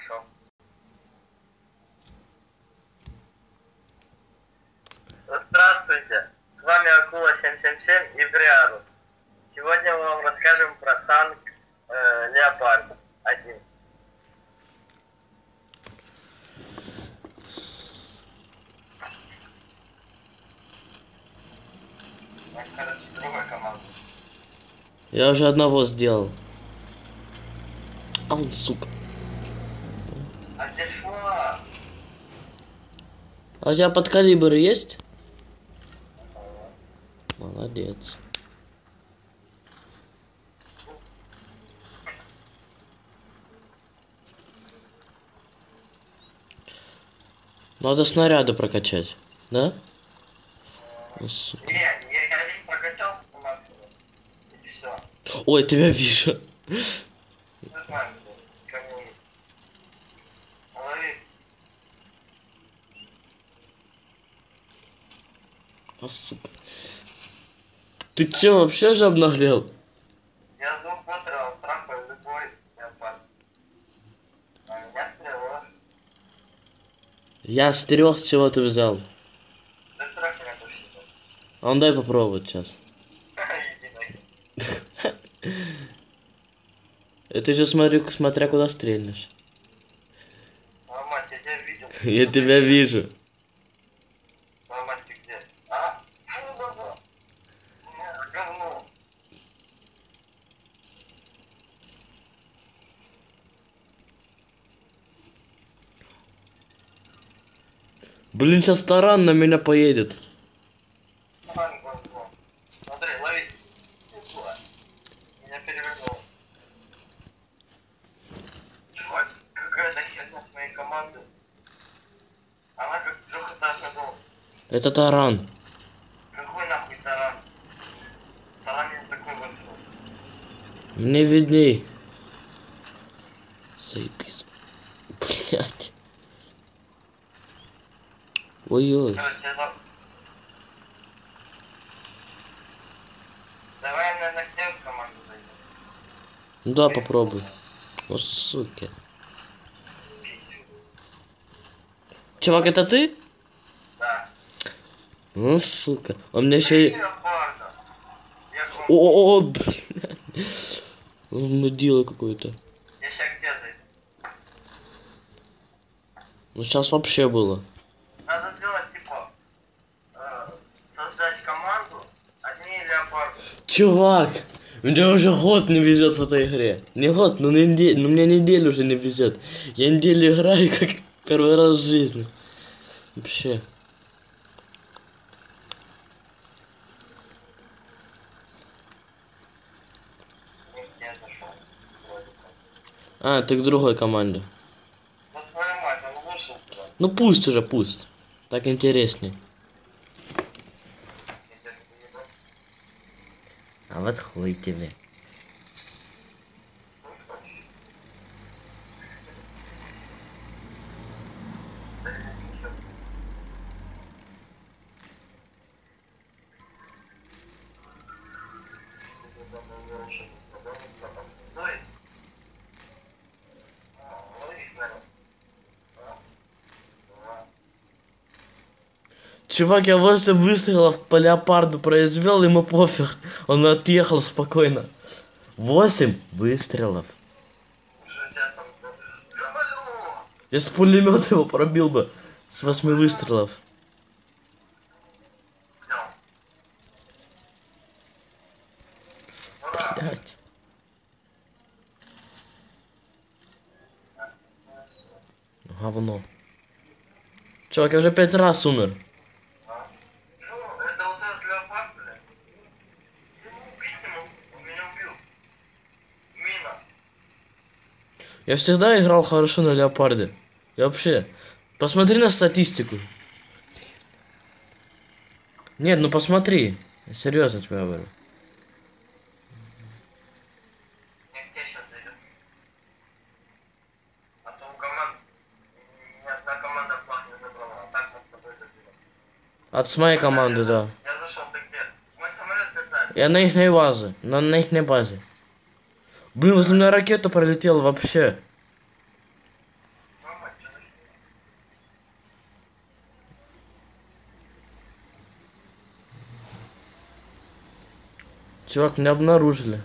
Пошел. Здравствуйте, с вами Акула 777 и Брианус. Сегодня мы вам расскажем про танк э, Леопард 1. Так, короче, другой команды. Я уже одного сделал. А он, сука. А где ж флаг? А у тебя под калибр есть? Молодец. Надо снаряды прокачать, да? О, сука. Ой, тебя вижу. Нормально, кому Лови. О, сука. Ты чё, вообще же обнаглел? Я двух выстрелов трахаю любой. А меня стрелок. Я с трех чего ты взял? Да трах меня пустил. А он дай попробовать сейчас. Это же смотрю, смотря куда стрельнешь. А, мать, я тебя видел. Я тебя вижу. А, мать, ты где? А? Фу, баба. Ну, говно. Блин, сейчас таран на меня поедет. Ладно, говно. Смотри, лови. Сука. Меня перевернул. Чувак, какая-то херня с моей команды. Она как трехэтажный дом. Это таран. Какой нахуй таран? Таран не такой большой. Мне видней. Заебись. Блять. Ой-ой. Давай, наверное, к тебе в команду зайдем. Ну да, попробуй. О, суки. Чувак, это ты? Да. Ну, сука. Он мне еще... и- вам- О, о, блядь. Он где зайду? Ну, сейчас вообще было. Надо сделать, типа, э, создать команду, одни леопарды. Чувак, мне уже год не везет в этой игре. Не год, но, неде- но мне неделю уже не везет. Я неделю играю как первый раз в жизни. Вообще. А, ты к другой команде. Ну. Ну пусть уже, пусть. Так интересней. Я тебя не понимаю. Вот хуй тебе. Чувак, я 8 выстрелов по леопарду произвел, ему пофиг. Он отъехал спокойно. 8 выстрелов. Я с пулемета его пробил бы. С 8 выстрелов. Блядь. Говно. Чувак, я уже пять раз умер. Что? Это вот этот леопард, блядь? Ты его убить не мог? Он меня убил. Мина. Я всегда играл хорошо на леопарде. Я вообще. Посмотри на статистику. Нет, ну посмотри. Я серьезно тебе говорю. А забрала, а мы с. От моей команды, да. Я зашел, ты где? Мой самолет летает. Я на их базе. На, на их базе. Блин, возле меня ракета пролетела вообще. Чувак, меня обнаружили.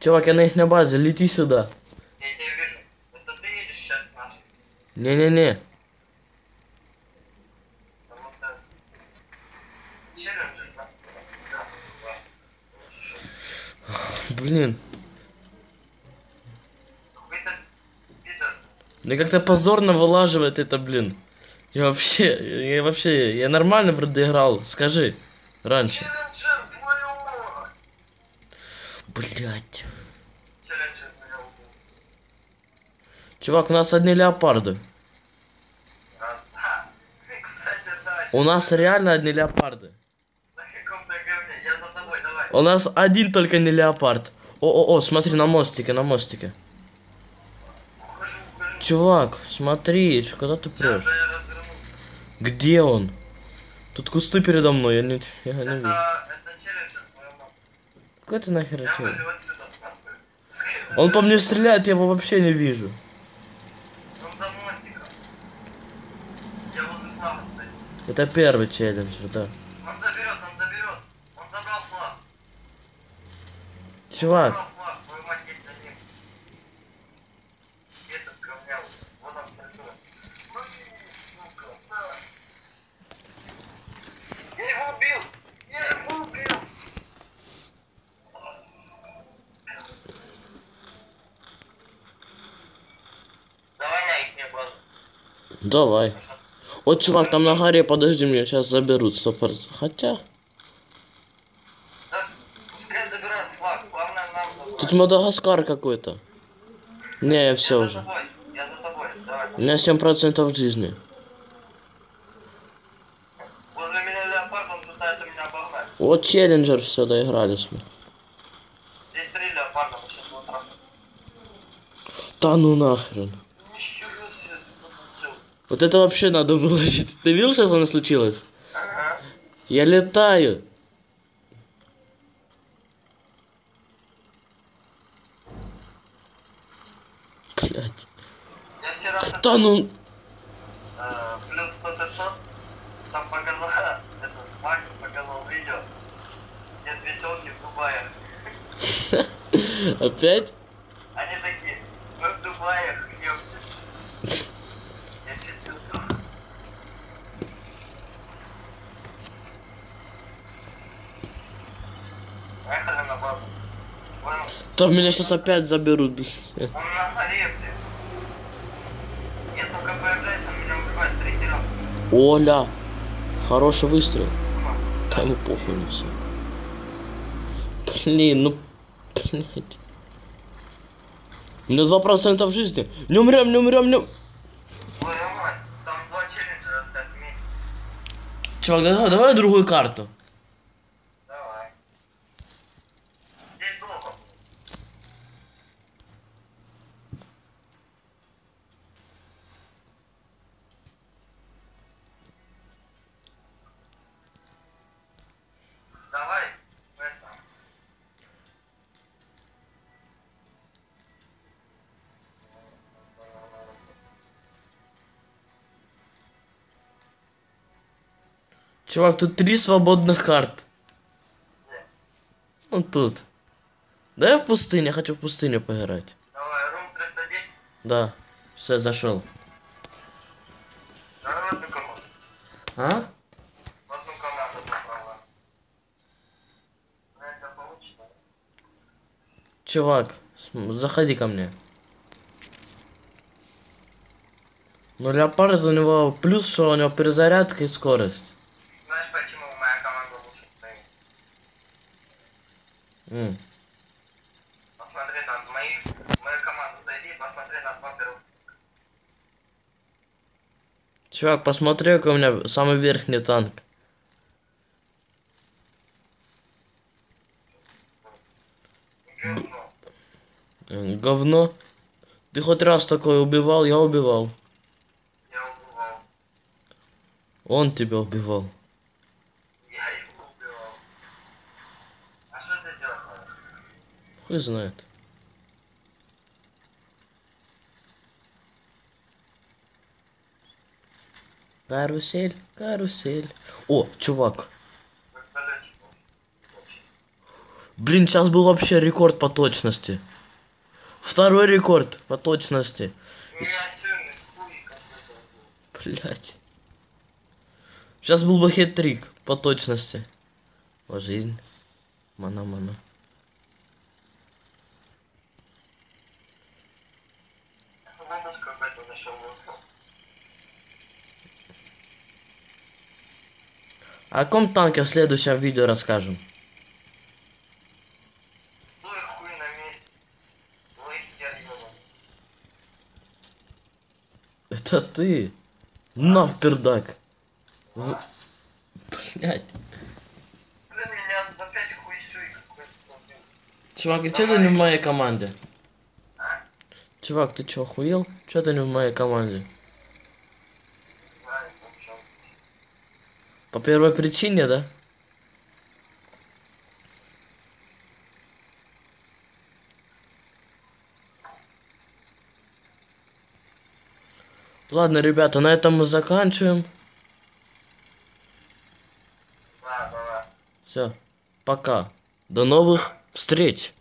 Чувак, я на их на базе, лети сюда. Не-не-не. Вот, да. Блин. Да как-то позорно вылаживает это, блин. Я вообще, я вообще, я нормально вроде играл, скажи, раньше. Блять. Чувак, у нас одни леопарды. У нас реально одни леопарды. У нас один только не леопард. О-о-о, смотри, на мостике, на мостике. Чувак, смотри, куда ты прешь? Где он? Тут кусты передо мной, я не, я не вижу. Какой ты нахер. Пускай Он по мне стреляет, я его вообще не вижу. Это первый челленджер, да. Он заберет, он заберет. Он забрал флаг. Чувак, Забрал флаг, твою мать есть за ним. Этот говнял. Вот он стартует. Ну, сука, да. Я его убил! Я его базу. давай. Вот, чувак, там на горе, подожди, меня сейчас заберут, сто процентов. Хотя, тут Мадагаскар какой-то. Не, я все я уже. У меня 7% жизни. Вот челленджер, все, доигрались мы. Здесь три леопарда, сейчас его. Да ну нахрен. Вот это вообще надо выложить. Ты видел, что со мной случилось? Ага. Я летаю. Блять. Я вчера Да ну... э, плюс 100 500, там Макс в Дубае. Опять? Они такие, мы в Дубае, ёпты. Я сдох. Поехали на базу. Там меня сейчас опять заберут. блин. Я только появляюсь, он меня убивает третий раз. Оля. Хороший выстрел. Ну, Да ему похуй на все. Блин, ну... Блять. У меня 2% жизни. Не умрем, не умрем, не... Там два челленджера вместе. Чувак, давай, давай другую карту. Чувак, тут три свободных карт. Ну тут. Да я в пустыне, хочу в пустыню поиграть. Давай, рум 310. Да. Все, зашел. А? Ну. Чувак, заходи ко мне. Ну, леопард у него плюс, что у него перезарядка и скорость. М. Посмотри в мои, мою команду зайди, посмотри на первых. Чувак, посмотри, какой у меня самый верхний танк. Говно. Говно. Ты хоть раз такое убивал, я убивал. Я убивал. Он тебя убивал. Я его убивал. А что ты делаешь? Хуй знает. Карусель, карусель. О, чувак. Блин, сейчас был вообще рекорд по точности. Второй рекорд по точности. Блять. Сейчас был бы хет-трик по точности. О, жизнь. Мана-мана. Знаешь, какой-то нашел вопрос. О каком танке в следующем видео расскажем? Стой хуй на месте. Ой, хер ёбаный. Это ты. На пердак. Блять. Какой-то побил. Чувак, и чё ты не в моей команде? А? Чувак, ты чё, охуел? Чё ты не в моей команде? Знаю, там что. По первой причине, да? Ладно, ребята, на этом мы заканчиваем. Все, пока. До новых встреч.